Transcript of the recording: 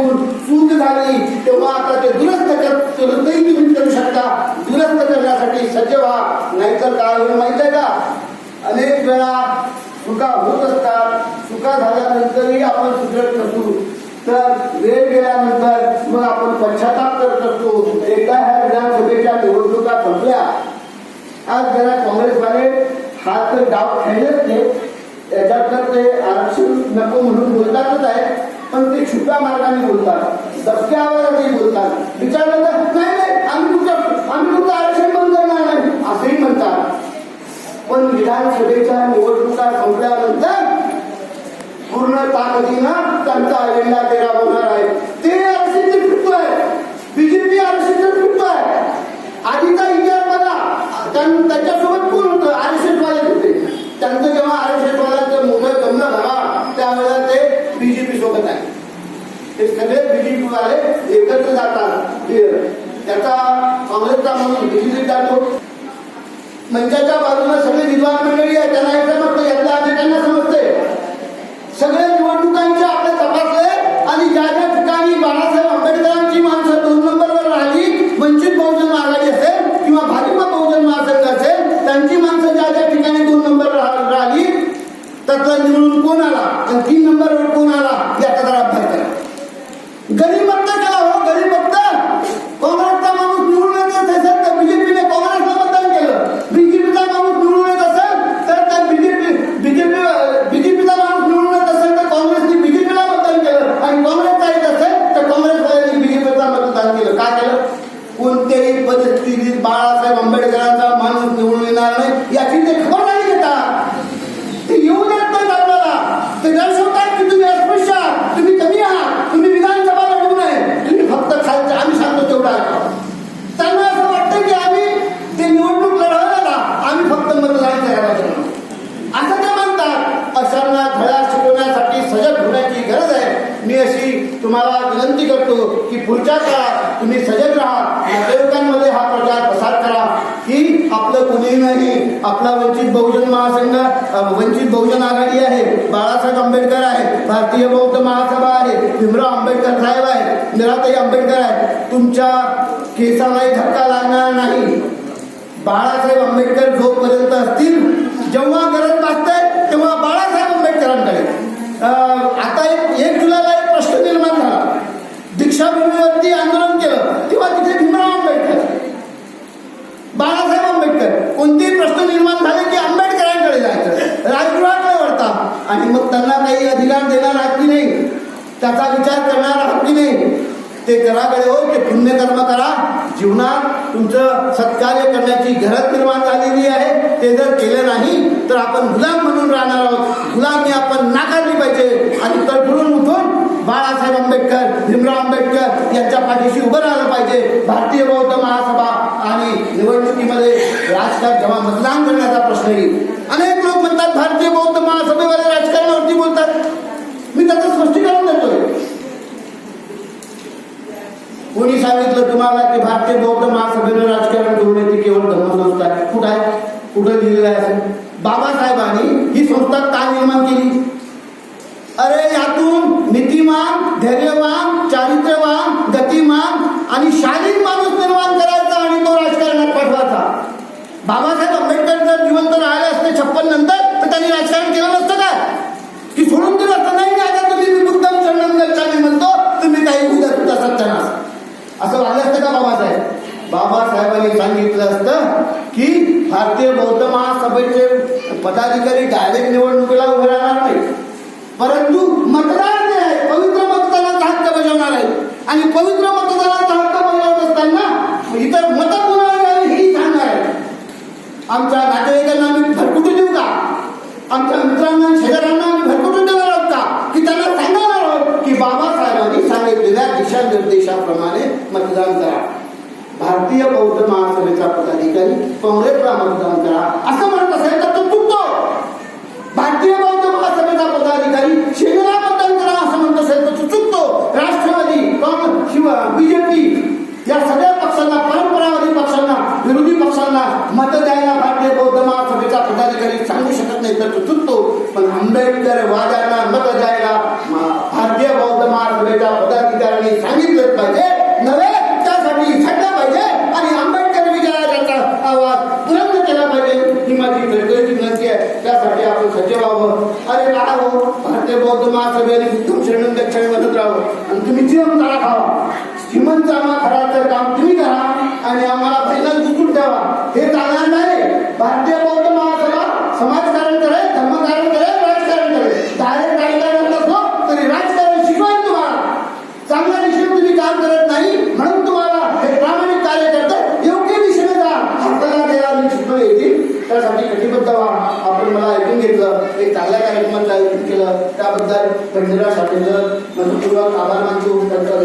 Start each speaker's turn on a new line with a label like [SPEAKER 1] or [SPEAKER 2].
[SPEAKER 1] ऐकून चूक झाली तेव्हा आता ते दुरुस्त कर तुम्ही करू शकता. दुरुस्त करण्यासाठी सज्ज व्हा. नाहीतर काय होईल माहीत आहे का? अनेक वेळा चुका होत असतात. चुका झाल्यानंतरही आपण सुधारत नसू. तर वेळ गेल्यानंतर मग आपण पश्चाताप करत असतो एकदा ह्या विधानसभेच्या निवडणुका संपल्या. आज जरा काँग्रेसवाले हात तर डाव खेळलेच ते. याच्यात तर ते आरक्षण नको म्हणून बोलतातच आहे पण ते छुप्या मार्गाने बोलतात. दबक्यावर ते बोलतात. विचारलं तर नाही नाही आम्ही तुमचं आम्ही तुमचं आरक्षण बंद करणार नाही. असंही म्हणतात. पण विधानसभेच्या निवडणुका संपल्यानंतर पूर्ण ताकदीनं त्यांचा अजेंडा ते राबवणार आहे ते आरक्षण फिरतोय बीजेपी आरक्षण फिरतोय आधीचा इतिहास बघा त्यां- त्याच्यासोबत कोण होतं आरक्षणवाले होते त्यांचं जेव्हा आरक्षणवाल्यांचं मोठं जमलं झाला त्यावेळेला ते बीजेपी सोबत आहे ते सगळे बीजेपी वाले एकत्र जातात हे- त्याचा काँग्रेसचा म्हणून जातो. मंचाच्या बाजूला सगळे विद्वान मंडळी आहे त्यांना हे समजतं यातल्या आधी त्यांना समजते सगळे निवडणुकांचे आपले तपासले आणि ज्या ज्या ठिकाणी बाळासाहेब आंबेडकरांची माणसं दोन नंबरवर राहिली वंचित बहुजन आघाडी असेल किंवा भाजपा बहुजन महासंघ असेल त्यांची माणसं ज्या ज्या ठिकाणी दोन नंबर राहिली त्यातला निवडून कोण आला? आणि तीन नंबर कोण आला याचा जरा अभ्यास करा गरीब मत केला हो गरीब मत काँग्रेसचा माणूस निवडून येत असेल तर बीजेपीने काँग्रेसला मतदान केलं बीजेपीचा माणूस निवडून येत असेल तर त्या बीजेपी बीजेपी बीजेपीचा माणूस निवडून येत असेल तर काँग्रेसने बीजेपीला मतदान केलं आणि काँग्रेसचा येत असेल तर काँग्रेसवाल्यांनी बीजेपीला मतदान केलं का केलं कोणत्याही परिस्थितीत बाळासाहेब आंबेडकरांचा माणूस निवडून येणार नाही याची ते खबरदारी घेतात. ते येऊ देत नाही आपल्याला. ते दर्शन की तुम्ही अस्पृश्य आहात तुम्ही कमी आहात तुम्ही विधानसभा लढवू नये तुम्ही फक्त खालचं आम्ही सांगतो तेवढा ऐका. त्यांना असं वाटतं की आम्ही ते निवडणूक लढवायला आम्ही फक्त मतदान करायला गेलो असं ते म्हणतात अशांना धडा शिकवण्यासाठी सजग होण्याची गरज आहे मी अशी तुम्हाला विनंती करतो की पुढच्या काळात तुम्ही सजग राहा नातेवाईकांमध्ये हा प्रचार प्रसार करा की आपलं कुणीही नाही आपला वंचित बहुजन महासंघ वंचित बहुजन आघाडी आहे बाळासाहेब आंबेडकर आहे भारतीय बौद्ध महासभा आहे भीमराव आंबेडकर साहेब आहे निराताई आंबेडकर आहे तुमच्या केसालाही धक्का लागणार नाही. बाळासाहेब आंबेडकर जोपर्यंत असतील जेव्हा गरज भासते तेव्हा बाळासाहेब आंबेडकरांकडे अं, आता एक एक जुलैला एक प्रश्न निर्माण झाला दीक्षाभूमीवरती आंदोलन केलं तेव्हा तिथे भीमराव आंबेडकर बाळासाहेब आंबेडकर कोणतेही प्रश्न निर्माण झाले की आंबेडकरांकडे जायचं राजगृहाकडे वळतात आणि मग त्यांना काही अधिकार देणार आहात की नाही? त्याचा विचार करणार आहात की नाही? ते कराकडे हो ते पुण्यकर्म करा. जीवनात तुमचं सत्कार्य करण्याची गरज निर्माण झालेली आहे. ते जर केलं नाही तर आपण गुलाम म्हणून राहणार आहोत. गुलामी आपण नाकारली पाहिजे. आणि तडफडून उठून बाळासाहेब आंबेडकर भीमराव आंबेडकर यांच्या पाठीशी उभं राहिलं पाहिजे. भारतीय बौद्ध महासभा आणि निवडणुकीमध्ये राजकारण जेव्हा मतदान करण्याचा प्रश्न येईल अनेक लोक म्हणतात भारतीय बौद्ध महासभे त्याचं स्पष्टीकरण देतोय. कोणी सांगितलं तुम्हाला की भारतीय बौद्ध महासभेनं राजकारण करू नये केवळ धर्मसंस्था आहे. कुठं आहे? कुठं लिहिलेलं आहे असं? बाबासाहेबांनी ही संस्था का निर्माण केली? अरे यातून नीतिमान धैर्यवान चारित्र्यवान गतिमान आणि शालीन माणूस निर्माण करायचा आणि तो राजकारणात पाठवायचा बाबासाहेब आंबेडकर जर जिवंत राहिले असते छप्पन नंतर तर त्यांनी राजकारण केलं नसतं काय की सोडून दिलं असतं नाही नाही, आता तुम्ही मी बुद्धम शरणम गच्छामी म्हणतो तुम्ही काही उद्या तुमचा सत्यानाश असं झालं असतं का बाबासाहेब बाबासाहेबांनी सांगितलं असतं की भारतीय बौद्ध महासभेचे पदाधिकारी डायरेक्ट निवडणुकीला उभे राहणार नाही परंतु मतदार जे आहे पवित्र मतदानाचा हक्क बजावणार आहे आणि पवित्र मतदानाचा हक्क बजावत असताना इतर मत कोणाला द्यावी हेही सांगणार आहे आमच्या नातेवाईकांना आम्ही भरकुटून देऊ का? आमच्या मित्रांना शेजाऱ्यांना आम्ही भरकुटून देणार आहोत का? की त्यांना सांगणार आहोत की बाबासाहेबांनी सांगितलेल्या दिशानिर्देशाप्रमाणे मतदान करा. भारतीय बौद्ध महासभेचा पदाधिकारी काँग्रेसला मतदान करा असं म्हणतात असेल तर तो चुकतो भारतीय बौद्ध महासभेचा पदाधिकारी शेजरा मतदान करा असं म्हणत असेल तर तो चुकतो राष्ट्रवादी काँग्रेस किंवा बीजेपी या सगळ्या पक्षांना परंपरावादी पक्षांना विरोधी पक्षांना मत द्यायला भारतीय बौद्ध महासभेचा पदाधिकारी सांगू शकत नाही तर तो चुकतो पण आंबेडकर वाद्यांना मत द्यायला म- भारतीय बौद्ध महासभेचा पदाधिकाऱ्यांनी सांगितलंच पाहिजे. नव्हे त्यासाठी झटलं पाहिजे. आणि आंबेडकर विचाराचा आवाज बुलंद केला पाहिजे. ही माझी कळकळीची विनंती आहे. त्यासाठी आपण सज्ज व्हावं. अरे काय हो भारतीय बौद्ध महासभेने उत्तम श्रेणी दक्षिण मदत राहावं. आणि तुम्ही जीवन चारा खावा श्रीमंत आम्हा खराचं मला ऐकून घेतलं एक चांगल्या कार्यक्रमाचं आयोजन केलं. त्याबद्दल बंदिरा साठेकर मनपूर्वक आभार मानतो. त्यांचा